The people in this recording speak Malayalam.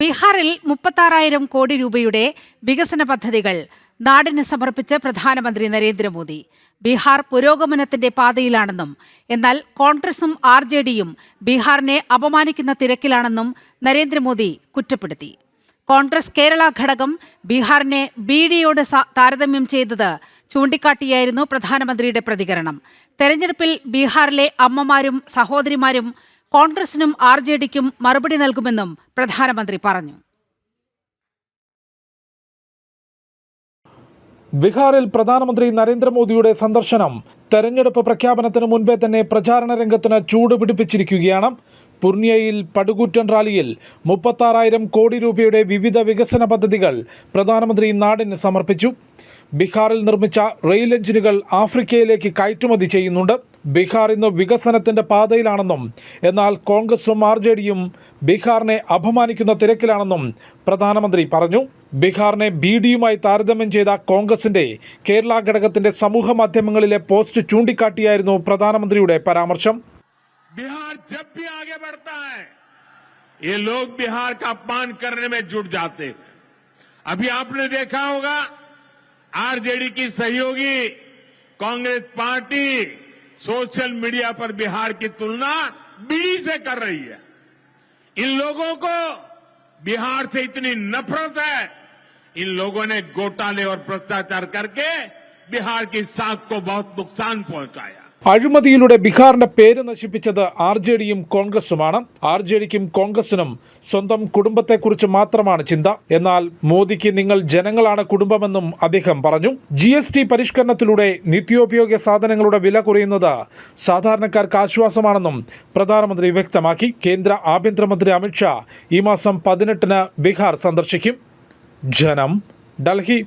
ബീഹാറിൽ മുപ്പത്താറായിരം കോടി രൂപയുടെ വികസന പദ്ധതികൾ നാടിന് സമർപ്പിച്ച് പ്രധാനമന്ത്രി നരേന്ദ്രമോദി. ബീഹാർ പുരോഗമനത്തിന്റെ പാതയിലാണെന്നും എന്നാൽ കോൺഗ്രസും ആർ ജെ ഡിയും ബീഹാറിനെ അപമാനിക്കുന്ന തിരക്കിലാണെന്നും നരേന്ദ്രമോദി കുറ്റപ്പെടുത്തി. കോൺഗ്രസ് കേരള ഘടകം ബീഹാറിനെ ബി ഡിയോട് താരതമ്യം ചെയ്തത് ചൂണ്ടിക്കാട്ടിയായിരുന്നു പ്രധാനമന്ത്രിയുടെ പ്രതികരണം. തെരഞ്ഞെടുപ്പിൽ ബീഹാറിലെ അമ്മമാരും സഹോദരിമാരും കോൺഗ്രസിനും ആർ ജെ ഡിക്കും മറുപടി നൽകുമെന്നും പ്രധാനമന്ത്രി പറഞ്ഞു. ബീഹാറിൽ പ്രധാനമന്ത്രി നരേന്ദ്രമോദിയുടെ സന്ദർശനം തെരഞ്ഞെടുപ്പ് പ്രഖ്യാപനത്തിന് മുൻപേ തന്നെ പ്രചാരണ രംഗത്തിന് ചൂട് പിടിപ്പിച്ചിരിക്കുകയാണ്. പുർണിയയിൽ പടുകൂറ്റൻ റാലിയിൽ മുപ്പത്താറായിരം കോടി രൂപയുടെ വിവിധ വികസന പദ്ധതികൾ പ്രധാനമന്ത്രി നാടിന് സമർപ്പിച്ചു. ബീഹാറിൽ നിർമ്മിച്ച റെയിൽ എഞ്ചിനുകൾ ആഫ്രിക്കയിലേക്ക് കയറ്റുമതി ചെയ്യുന്നുണ്ട്. ബീഹാർ ഇന്ന് വികസനത്തിന്റെ പാതയിലാണെന്നും എന്നാൽ കോൺഗ്രസും ആർ ജെ ഡിയും ബീഹാറിനെ അപമാനിക്കുന്ന തിരക്കിലാണെന്നും പ്രധാനമന്ത്രി പറഞ്ഞു ബീഹാറിനെ ബി ഡിയുമായി താരതമ്യം ചെയ്ത കോൺഗ്രസിന്റെ കേരള ഘടകത്തിന്റെ സമൂഹ മാധ്യമങ്ങളിലെ പോസ്റ്റ് ചൂണ്ടിക്കാട്ടിയായിരുന്നു പ്രധാനമന്ത്രിയുടെ പരാമർശം बिहार जब भी आगे बढ़ता है ये लोग बिहार का अपमान करने में जुट जाते हैं अभी आपने देखा होगा आरजेडी की सहयोगी कांग्रेस पार्टी सोशल मीडिया पर बिहार की तुलना बीडी से कर रही है। इन लोगों को बिहार से इतनी नफरत है। इन लोगों ने घोटाले और भ्रष्टाचार करके बिहार की साख को बहुत नुकसान पहुँचाया। അഴിമതിയിലൂടെ ബീഹാറിന്റെ പേര് നശിപ്പിച്ചത് ആർ ജെ ഡിയും കോൺഗ്രസുമാണ്. ആർ ജെ ഡിക്കും കോൺഗ്രസിനും സ്വന്തം കുടുംബത്തെക്കുറിച്ച് മാത്രമാണ് ചിന്ത. എന്നാൽ മോദിക്ക് നിങ്ങൾ ജനങ്ങളാണ് കുടുംബമെന്നും അദ്ദേഹം പറഞ്ഞു. ജി എസ് ടി പരിഷ്കരണത്തിലൂടെ നിത്യോപയോഗ സാധനങ്ങളുടെ വില കുറയുന്നത് സാധാരണക്കാർക്ക് ആശ്വാസമാണെന്നും പ്രധാനമന്ത്രി വ്യക്തമാക്കി. കേന്ദ്ര ആഭ്യന്തരമന്ത്രി അമിത്ഷാ ഈ മാസം പതിനെട്ടിന് ബീഹാർ സന്ദർശിക്കും. ജനം ഡൽഹി